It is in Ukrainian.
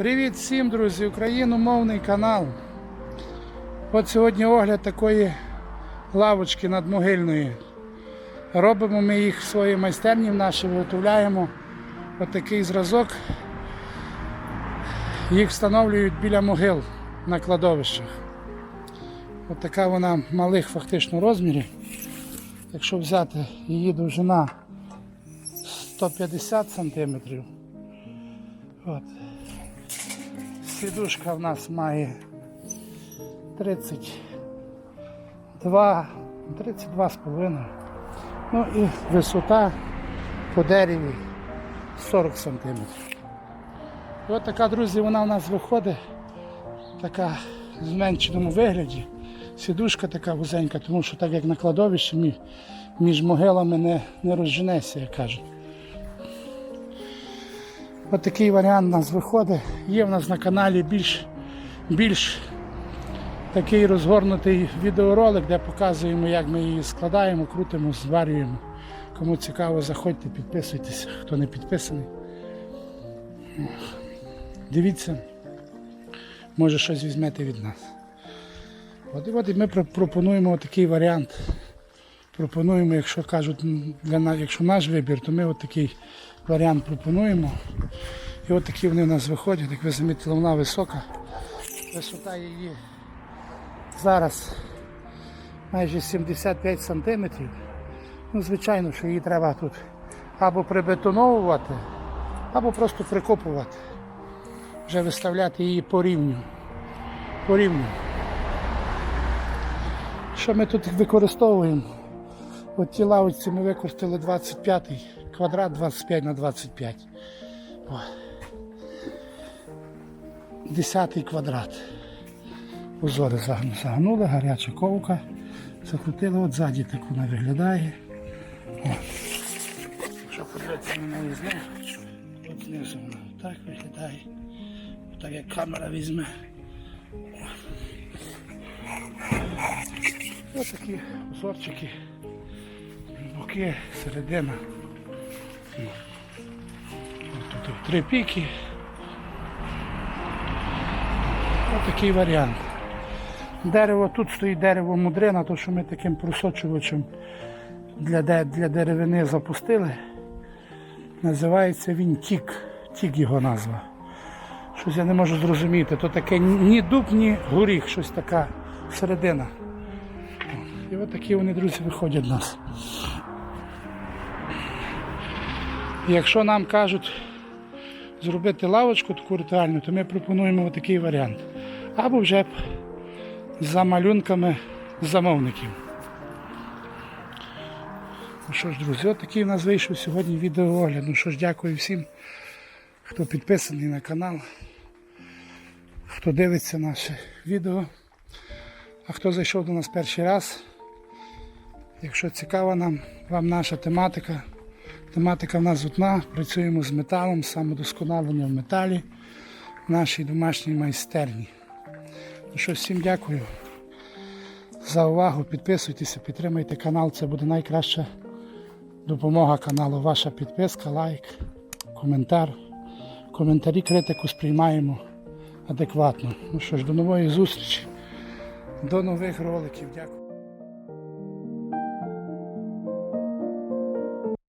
Привіт всім, друзі! Україномовний канал. От сьогодні огляд такої лавочки надмогильної. Робимо ми їх в своїй майстерні в нашій, виготовляємо отакий зразок. Їх встановлюють біля могил на кладовищах. От така вона малих фактично розмірів. Якщо взяти її довжина 150 см. От. Сідушка в нас має 32, 32 з половиною. Ну і висота по дереві 40 см. І от така, друзі, вона у нас виходить, така в зменшеному вигляді. Сідушка така вузенька, тому що так як на кладовищі між могилами не, не розженеться, як кажуть. Ось такий варіант у нас виходить. Є в нас на каналі більш, більш такий розгорнутий відеоролик, де показуємо, як ми її складаємо, крутимо, зварюємо. Кому цікаво, заходьте, підписуйтесь, хто не підписаний. Дивіться, може щось візьмете від нас. От і от ми пропонуємо такий варіант. Пропонуємо, якщо кажуть, для нас, якщо наш вибір, то ми от варіант пропонуємо. І от такі вони в нас виходять, як ви замітили, вона висока. Висота її зараз майже 75 сантиметрів. Ну, звичайно, що її треба тут або прибетоновувати, або просто прикопувати. Вже виставляти її по рівню. По рівню. Що ми тут використовуємо? От ті лавочці ми використали 25 квадрат 25 на 25. О. 10 квадрат. Узори загнули, гаряча ковка. Закрутили, от ззаді так вона виглядає. Якщо подивитися на неї знизу, от знизу вона так виглядає. Так як камера візьме. Ось такі узорчики, боки, середина. Ось Тут три піки. Ось такий варіант. Дерево, тут стоїть дерево мудрина, то що ми таким просочувачем для, для деревини запустили. Називається він тік. Тік його назва. Щось я не можу зрозуміти. То таке ні дуб, ні горіх, щось така середина. І от такі вони, друзі, виходять в нас. Якщо нам кажуть зробити лавочку таку ритуальну, то ми пропонуємо такий варіант. Або вже б за малюнками замовників. Ну що ж, друзі, от такий у нас вийшов сьогодні відеоогляд. Ну що ж, дякую всім, хто підписаний на канал, хто дивиться наше відео. А хто зайшов до нас перший раз, якщо цікава нам вам наша тематика, тематика в нас одна, працюємо з металом, самодосконалення в металі в нашій домашній майстерні. Ну що, всім дякую за увагу. Підписуйтеся, підтримайте канал, це буде найкраща допомога каналу. Ваша підписка, лайк, коментар. Коментарі, критику сприймаємо адекватно. Ну що ж, до нової зустрічі. До нових роликів. Дякую.